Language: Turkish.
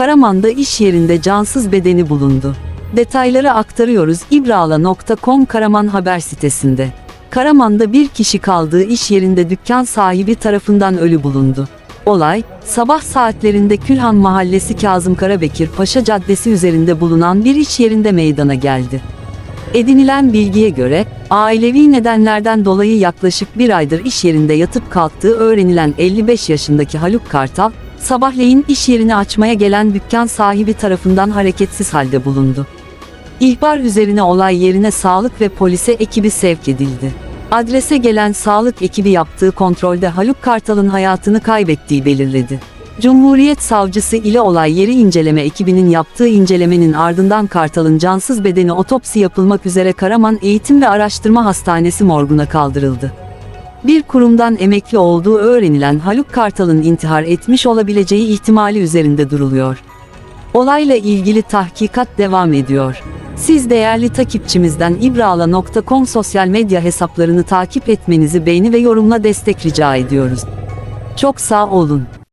Karaman'da iş yerinde cansız bedeni bulundu. Detayları aktarıyoruz ibrala.com Karaman haber sitesinde. Karaman'da bir kişi kaldığı iş yerinde dükkan sahibi tarafından ölü bulundu. Olay, sabah saatlerinde Külhan Mahallesi Kazım Karabekir Paşa Caddesi üzerinde bulunan bir iş yerinde meydana geldi. Edinilen bilgiye göre, ailevi nedenlerden dolayı yaklaşık bir aydır iş yerinde yatıp kalktığı öğrenilen 55 yaşındaki Haluk Kartal, sabahleyin iş yerini açmaya gelen dükkan sahibi tarafından hareketsiz halde bulundu. İhbar üzerine olay yerine sağlık ve polise ekibi sevk edildi. Adrese gelen sağlık ekibi yaptığı kontrolde Haluk Kartal'ın hayatını kaybettiği belirledi. Cumhuriyet Savcısı ile olay yeri inceleme ekibinin yaptığı incelemenin ardından Kartal'ın cansız bedeni otopsi yapılmak üzere Karaman Eğitim ve Araştırma Hastanesi morguna kaldırıldı. Bir kurumdan emekli olduğu öğrenilen Haluk Kartal'ın intihar etmiş olabileceği ihtimali üzerinde duruluyor. Olayla ilgili tahkikat devam ediyor. Siz değerli takipçimizden ibrala.com sosyal medya hesaplarını takip etmenizi beğeni ve yorumla destek rica ediyoruz. Çok sağ olun.